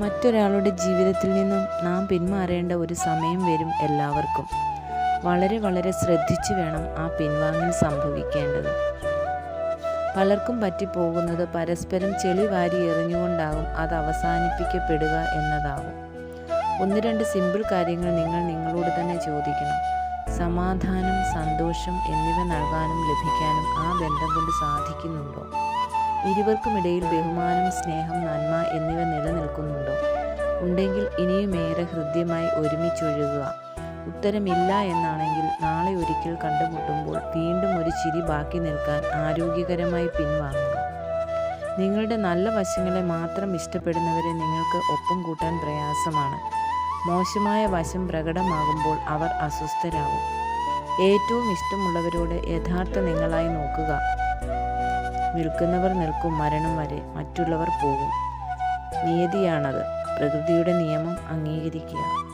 മറ്റൊരാളുടെ ജീവിതത്തിൽ നിന്നും നാം പിന്മാറേണ്ട ഒരു സമയം വരും എല്ലാവർക്കും. വളരെ വളരെ ശ്രദ്ധിച്ചു വേണം ആ പിൻവാങ്ങൽ സംഭവിക്കേണ്ടത്. പലർക്കും പറ്റിപ്പോകുന്നത് പരസ്പരം ചെളി വാരി എറിഞ്ഞുകൊണ്ടാകും അത് അവസാനിപ്പിക്കപ്പെടുക എന്നതാകും ഒന്ന് രണ്ട് സിമ്പിൾ കാര്യങ്ങൾ നിങ്ങൾ നിങ്ങളോട് തന്നെ ചോദിക്കണം. സമാധാനം സന്തോഷം എന്നിവ നൽകാനും ലഭിക്കാനും ആ ബന്ധം കൊണ്ട് സാധിക്കുന്നുണ്ടോ? ഇരുവർക്കുമിടയിൽ ബഹുമാനം സ്നേഹം നന്മ എന്നിവ നിലനിൽക്കുന്നുണ്ടോ? ഉണ്ടെങ്കിൽ ഇനിയുമേറെ ഹൃദ്യമായി ഒരുമിച്ചൊഴുകുക. ഉത്തരമില്ല എന്നാണെങ്കിൽ നാളെ ഒരിക്കൽ കണ്ടുമുട്ടുമ്പോൾ വീണ്ടും ഒരു ചിരി ബാക്കി നിൽക്കാൻ ആരോഗ്യകരമായി പിൻവാങ്ങുക. നിങ്ങളുടെ നല്ല വശങ്ങളെ മാത്രം ഇഷ്ടപ്പെടുന്നവരെ നിങ്ങൾക്ക് ഒപ്പം കൂട്ടാൻ പ്രയാസമാണ്. മോശമായ വശം പ്രകടമാകുമ്പോൾ അവർ അസ്വസ്ഥരാകും. ഏറ്റവും ഇഷ്ടമുള്ളവരോട് യഥാർത്ഥ നിങ്ങളായി നോക്കുക. നിൽക്കുന്നവർ നിൽക്കും മരണം വരെ മറ്റുള്ളവർ പോകും. നിയതിയാണത് പ്രകൃതിയുടെ നിയമം അംഗീകരിക്കുക.